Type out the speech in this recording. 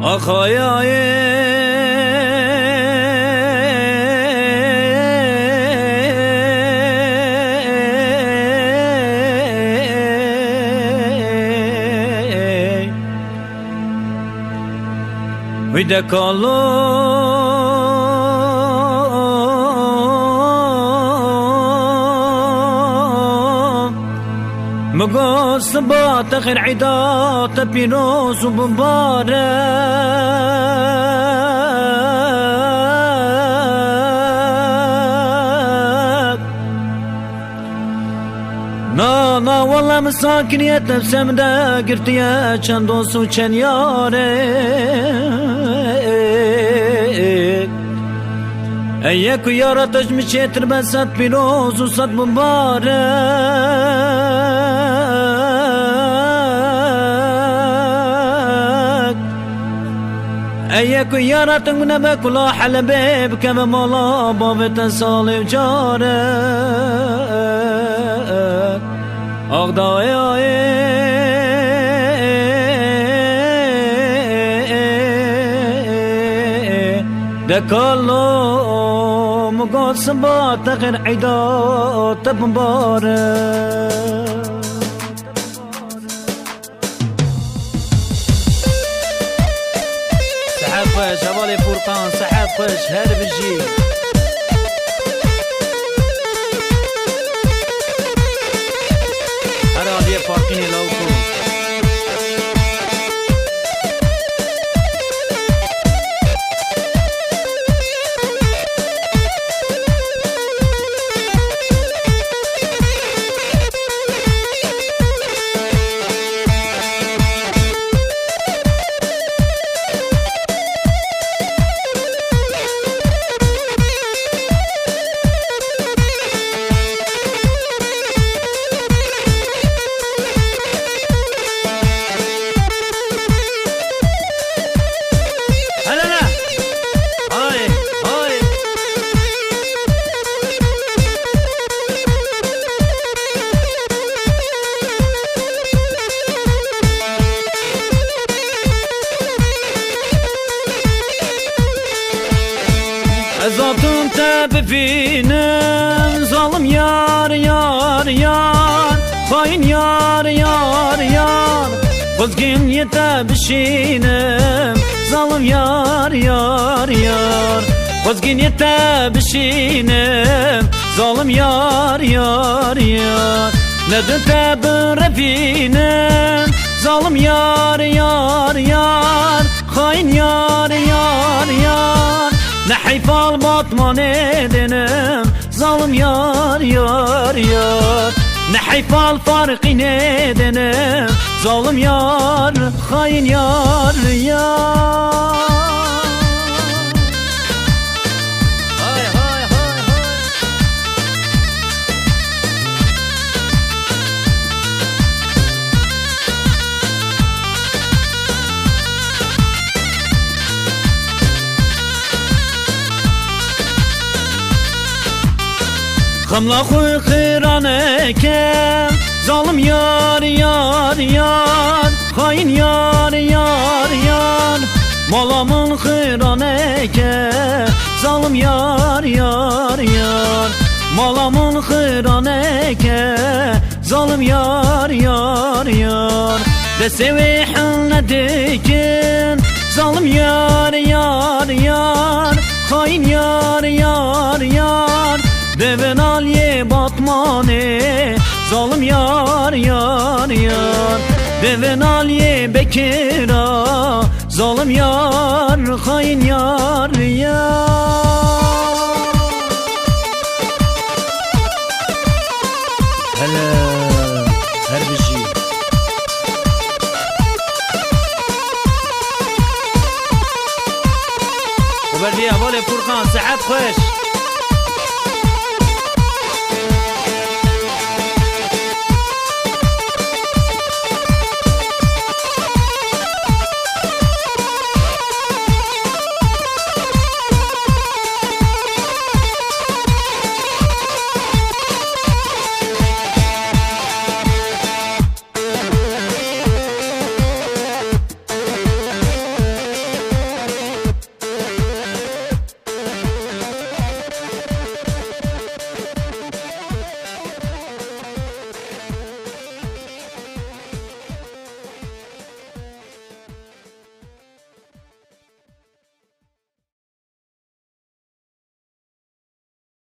Akaya Ve de kalın مقول صبات خير عدات بيروس ومبارك نا نا والله مساكنيت نفسم دا قرت يا چند دوسو چن يارك ايك يارا تجمي شتر بسات بيروز وصد مبارك ايك يارا تنغنا بكلا حلبيب كما مولا بابت صالح جارك أغضاء دكالو مقود صبات غير عدات مبارك صحاب خوش هبالي فرقان صحاب خوش هاد الجيل Finem Zalim yar yar yar. Hain yar yar yar. Kızgın yete bişinem Zalim yar yar yar. Kızgın yete bişinem Zalim yar yar yar. Ne de tabi refinem Zalim yar yar yar. Hain yar ne hayfal batman edenim Zalim yar yar yar. Ne hayfal farkı edenim Zalim yar hain yar yar Xamla xuy xiraneke Zalim yar yar yar Hain yar yar yar. Malamın xiraneke Zalim yar yar yar. Malamın xiraneke Zalim yar yar yar. De sevihin dikin Zalim yar yar yar. Hain yar Zalım yar yar yar Devin Aliye Bekir'a Zalım yar hain yar yar Hele Herbici وبردي أبالي فرقان سعد خوش